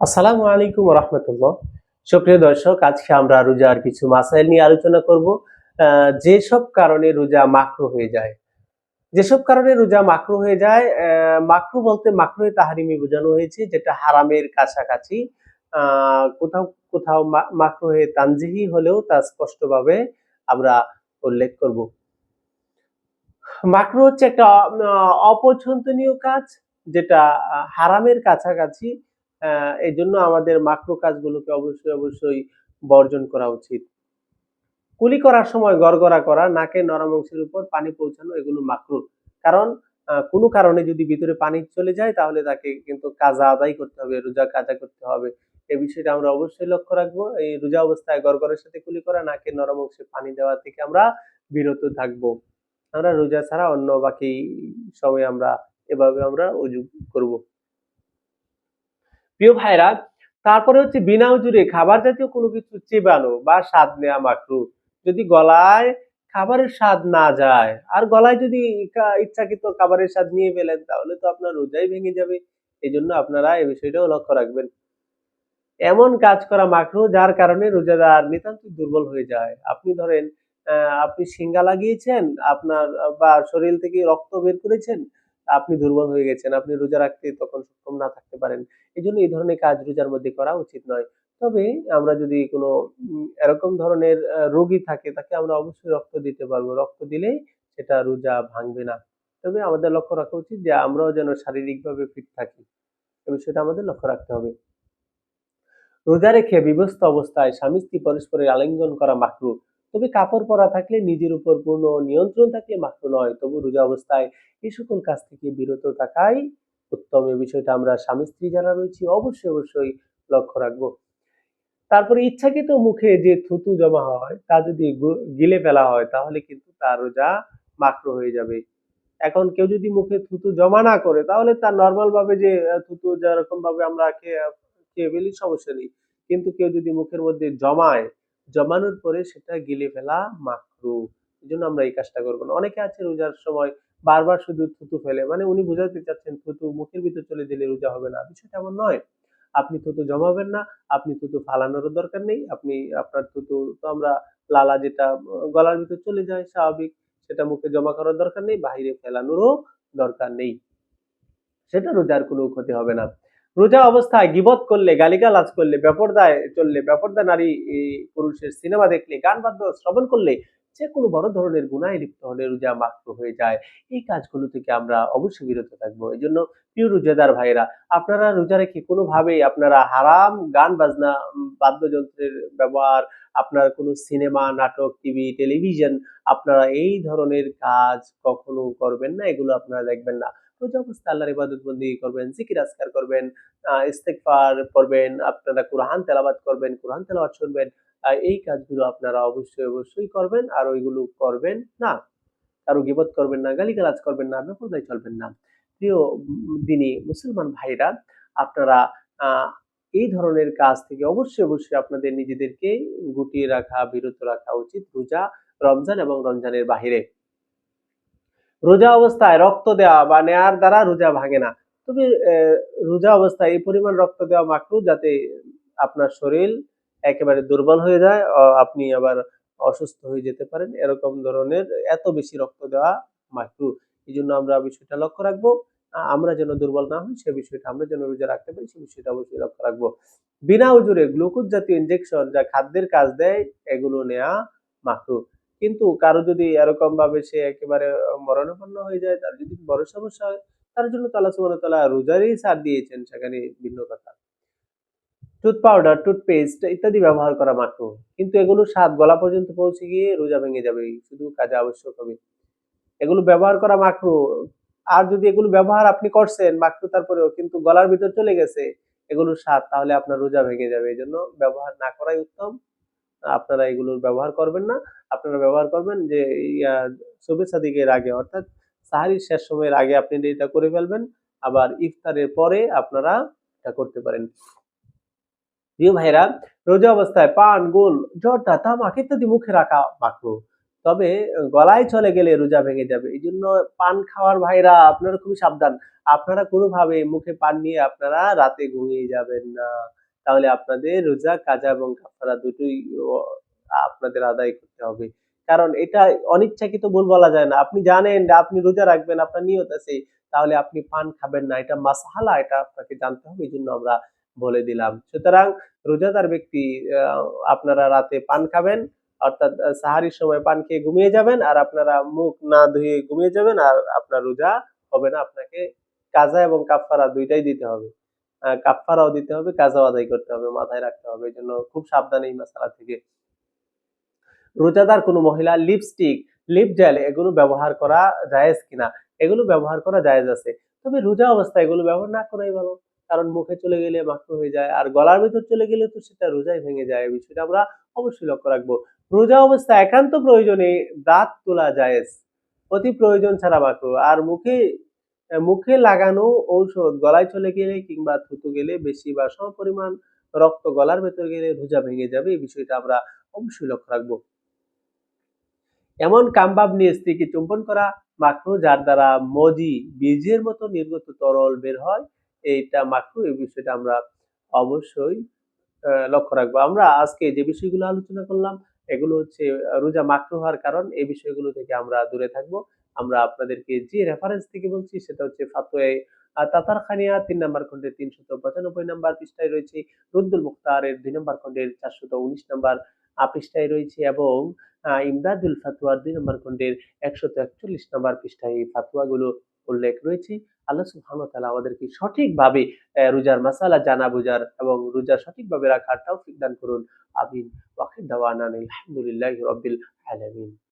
আসসালামু আলাইকুম রহমতুল্লাহ। সুপ্রিয় দর্শক, আজকে আমরা রোজার কিছু মাসাইল নিয়ে আলোচনা করব। যেসব কারণে রোজা মাকরু হয়ে যায়। যেসব কারণে রোজা মাকরু হয়ে যায় মাকরু বলতে মাকরুহে তাহারিমি বোঝানো হয়েছে, যেটা হারামের কাছাকাছি। কোথাও কোথাও মা- মাকরুহে তানজিহি হলেও তা স্পষ্টভাবে আমরা উল্লেখ করব। মাকরু হচ্ছে একটা অপছন্দনীয় কাজ, যেটা হারামের কাছাকাছি এই জন্য আমাদের মাকরু কাজগুলোকে অবশ্যই অবশ্যই বর্জন করা উচিত। কুলি করার সময় গড়গড়া করা, নাকে নরম অংশের উপর পানি পৌঁছানো, এগুলো মাকরু কারণ কোনো কারণে যদি ভিতরে পানি চলে যায়, তাহলে তাকে কিন্তু কাজা আদায় করতে হবে, রোজা কাজা করতে হবে। এই বিষয়টা আমরা অবশ্যই লক্ষ্য রাখব। এই রোজা অবস্থায় গড়গড়ের সাথে কুলি করা, নাকে নরম অংশে পানি দেওয়া থেকে আমরা বিরত থাকব। আমরা রোজা ছাড়া অন্য বাকি সময় আমরা এভাবে আমরা উজু করব। প্রিয় ভাইরা, তারপরে হচ্ছে বিনা উজুরে খাবার জাতীয় কোনো কিছু চিবানো বা স্বাদ নেওয়া মাকরু যদি গলায় খাবারের স্বাদ না যায়, আর গলায় যদি ইচ্ছাকৃত খাবারের স্বাদ নিয়ে ফেলেন, তাহলে তো আপনার রোজাই ভেঙে যাবে। এই জন্য আপনারা এই বিষয়টাও লক্ষ্য রাখবেন। এমন কাজ করা মাকরু যার কারণে রোজাদার নিতান্ত দুর্বল হয়ে যায়। আপনি ধরেন আপনি সিঙ্গা লাগিয়েছেন, আপনার বা শরীর থেকে রক্ত বের করেছেন আপনি দুর্বল হয়ে গেছেন, আপনি রোজা রাখতে তখন সক্ষম না থাকতে পারেন। এই জন্য এই ধরনের কাজ রোজার মধ্যে করা উচিত নয়। তবে আমরা যদি কোনো এরকম ধরনের রোগী থাকে, তাকে আমরা অবশ্যই রক্ত দিতে পারব। রক্ত দিলে সেটা রোজা ভাঙবে না। তবে আমাদের লক্ষ্য রাখা উচিত যে আমরাও যেন শারীরিকভাবে ফিট থাকি এই সেটা আমাদের লক্ষ্য রাখতে হবে। রোজা রেখে বিভস্ত অবস্থায় স্বামী স্ত্রী পরস্পরের আলিঙ্গন করা মাকরু তবে কাপড় পরা থাকলে নিজের উপর পূর্ণ নিয়ন্ত্রণ থাকলে মাত্র নয়, তবু রোজা অবস্থায় এই সকল কাজ থেকে বিরত থাকাই উত্তম। এই বিষয়টা আমরা স্বামী, স্ত্রী যারা রয়েছি, অবশ্যই অবশ্যই লক্ষ্য রাখব। তারপরে ইচ্ছাকৃত মুখে যে থুতু জমা হয়, তা যদি গিলে ফেলা হয়, তাহলে কিন্তু তার রোজা মাকরু হয়ে যাবে। এখন কেউ যদি মুখে থুতু জমা না করে, তাহলে তার নর্মাল ভাবে যে থুতু যেরকম ভাবে আমরা খেয়ে ফেলি, সমস্যা নেই। কিন্তু কেউ যদি মুখের মধ্যে জমায় জমানোর পরে সেটা গিলে ফেলা মাকরু। এই জন্য আমরা এই কাজটা করব না। অনেকে আছে রোজার সময় বারবার শুধু থুতু ফেলে। মানে উনি বোঝাতে চাচ্ছেন, থুতু মুখের ভিতর চলে দিলে রোজা হবে না। বিষয়টা এমন নয়। আপনি থুতু জমাবেন না, আপনি থুতু ফালানোরও দরকার নেই। আপনি, আপনার থুতু তো আমরা লালা যেটা, গলার ভিতর চলে যায় স্বাভাবিক, সেটা মুখে জমা করার দরকার নেই বাইরে ফেলানোরও দরকার নেই। সেটা রোজার কোনো ক্ষতি হবে না। রোজা অবস্থায় গিবত করলে, গালিগালাজ করলে, বেপরদায় চললে, বেপরদা নারী পুরুষের সিনেমা দেখলে, গান বাদ্য শ্রবণ করলে যে কোনো বড় ধরনের গুণায় লিপ্ত হলে রোজা মাকরু হয়ে যায়। এই কাজগুলো থেকে আমরা অবশ্যই বিরত থাকব। এই জন্য প্রিয় রোজাদার ভাইরা আপনারা রোজা রেখে কোনোভাবেই আপনারা হারাম গান বাজনা বাদ্যযন্ত্রের ব্যবহার, আপনার কোনো সিনেমা, নাটক, টিভি, টেলিভিশন, আপনারা এই ধরনের কাজ কখনো করবেন না, এগুলো আপনারা দেখবেন না। রোজা অবস্থায় আল্লাহর ইবাদত বন্দি করবেন জিকির আজকার করবেন আহ, ইস্তেগফার পড়বেন আপনারা কোরআন তেলাওয়াত করবেন কোরআন তেলাওয়াত শুনবেন এই কাজগুলো আপনারা অবশ্যই অবশ্যই করবেন আর ওইগুলো করবেন না। কারও গিবত করবেন না গালিগালাজ করবেন না বেপরদায় চলবেন না। প্রিয় দিনী মুসলমান ভাইরা আপনারা এই ধরনের কাজ থেকে অবশ্যই অবশ্যই আপনাদের নিজেদেরকে গুটিয়ে রাখা বিরত রাখা উচিত রোজা রমজান এবং রমজানের বাহিরে। রোজা অবস্থায় রক্ত দেওয়া বা নেয়ার দ্বারা রোজা ভাঙে না। তবে রোজা অবস্থায় এই পরিমাণ রক্ত দেওয়া মাকরু যাতে আপনার শরীর একেবারে দুর্বল হয়ে যায় আপনি আবার অসুস্থ হয়ে যেতে পারেন, এরকম ধরনের এত বেশি রক্ত দেওয়া মাকরু এই জন্য আমরা বিষয়টা লক্ষ্য রাখব। আমরা যেন দুর্বল না হই, সে বিষয়টা আমরা যেন রোজা রাখতে পারি, সে বিষয়টা অবশ্যই লক্ষ্য রাখব। বিনা উজুরে গ্লুকোজ জাতীয় ইনজেকশন যা খাদ্যের কাজ দেয়, এগুলো নেওয়া মাকরু কিন্তু কারও যদি এরকম ভাবে সে একেবারে মরণাপন্ন হয়ে যায়, তার যদি বড় সমস্যা হয়, তার জন্য তো আল্লাহ সুবহানাহু ওয়া তাআলা রোজারই সার দিয়েছেন সেখানে ভিন্ন কথা। টুথ পাউডার টুথপেস্ট ইত্যাদি ব্যবহার করা মাত্র। কিন্তু এগুলো স্বাদ গলা পর্যন্ত পৌঁছে গিয়ে রোজা ভেঙে যাবে, শুধু কাজে আবশ্যক হবে। এগুলো ব্যবহার করা মাকরু আর যদি এগুলো ব্যবহার আপনি করছেন মাকরু তারপরেও কিন্তু গলার ভিতর চলে গেছে, এগুলোর স্বাদ তাহলে আপনার রোজা ভেঙে যাবে। এই জন্য ব্যবহার না করাই উত্তম। আপনারা এগুলোর ব্যবহার করবেন না। আপনারা ব্যবহার করবেন যে সবে সাদিকের আগে, অর্থাৎ সাহারির শেষ সময়ের আগে আপনি এটা করে ফেলবেন। আবার ইফতারের পরে আপনারা এটা করতে পারেন। প্রিয় ভাইরা রোজা অবস্থায় পান, গোল, জর্দা, তামাক ইত্যাদি মুখে রাখা মাকরু তবে গলায় চলে গেলে রোজা ভেঙে যাবে। এই জন্য পান খাওয়ার ভাইরা, আপনারা খুবই সাবধান। আপনারা কোনোভাবে মুখে পান নিয়ে আপনারা রাতে ঘুমিয়ে যাবেন না। তাহলে আপনাদের রোজা, কাজা এবং কাফারা দুটোই আপনাদের আদায় করতে হবে। কারণ এটা অনিচ্ছাকৃত ভুল বলা যায় না। আপনি জানেন আপনি রোজা রাখবেন, আপনার নিয়ত আছে, তাহলে আপনি পান খাবেন না। এটা মাসহালা এটা আপনাকে জানতে হবে এই জন্য আমরা বলে দিলাম। সুতরাং রোজাদার ব্যক্তি আপনারা রাতে পান খাবেন, অর্থাৎ সাহারির সময় পান খেয়ে ঘুমিয়ে যাবেন, আর আপনারা মুখ না ধুয়ে ঘুমিয়ে যাবেন, আর আপনার রোজা হবে না। আপনাকে কাজা এবং কাফফারা দুইটাই দিতে হবে। কাফফারাও দিতে হবে, কাজাও আদায় করতে হবে, মাথায় রাখতে হবে। এই জন্য খুব সাবধান এই মাসালা থেকে। রোজাদার কোনো মহিলা লিপস্টিক লিপ জেল এগুলো ব্যবহার করা জায়েজ কিনা? এগুলো ব্যবহার করা জায়েজ আছে। তবে রোজা অবস্থায় এগুলো ব্যবহার না করাই ভালো। কারণ মুখে চলে গেলে মাখরু হয়ে যায়, আর গলার ভিতর চলে গেলে তো সেটা রোজাই ভেঙে যায়। বিষয়টা আমরা অবশ্যই লক্ষ্য রাখব। রোজা অবস্থায় একান্ত প্রয়োজনে দাঁত তোলা জায়েজ। অতি প্রয়োজন ছাড়া মাত্র আর মুখে মুখে লাগানো ঔষধ, গলায় চলে গেলে কিংবা থুতু গেলে বেশি বা সম পরিমাণ রক্ত গলার ভেতর গেলে রোজা ভেঙে যাবে, এই বিষয়টা আমরা অবশ্যই লক্ষ্য রাখব। এমন কামবাব নিয়ে স্ত্রীকে চুম্বন করা মাকরু যার দ্বারা মজি বীজের মতো নির্গত তরল বের হয়, এইটা মাকরু এই বিষয়টা আমরা অবশ্যই লক্ষ্য রাখব। আমরা আজকে যে বিষয়গুলো আলোচনা করলাম, এগুলো হচ্ছে রোজা মাকরু হওয়ার কারণ, এই বিষয়গুলো থেকে আমরা দূরে থাকব। আমরা আপনাদেরকে যে রেফারেন্স থেকে বলছি সেটা হচ্ছে ফাতোয়ে তাতার খানিয়া তিন নম্বর খন্ডের তিনশত পঁচানব্বই নম্বর পৃষ্ঠায় রয়েছে, রুদ্দুল মুখতারের দুই নম্বর খন্ডের চারশত উনিশ নম্বর পৃষ্ঠায় রয়েছে এবং ইমদাদুল ফাতুয়ার দুই নম্বর খন্ডের একশত একচল্লিশ নম্বর পৃষ্ঠায় এই ফাতুয়াগুলো উল্লেখ রয়েছে। আল্লাহ সুবহানাহু ওয়া তাআলা আমাদেরকে সঠিকভাবে রোজার মাসালা জানা বোঝার এবং রোজা সঠিকভাবে রাখার তৌফিক দান করুন। আমিন। ওয়াখির দাওয়ানা আলহামদুলিল্লাহি রাব্বিল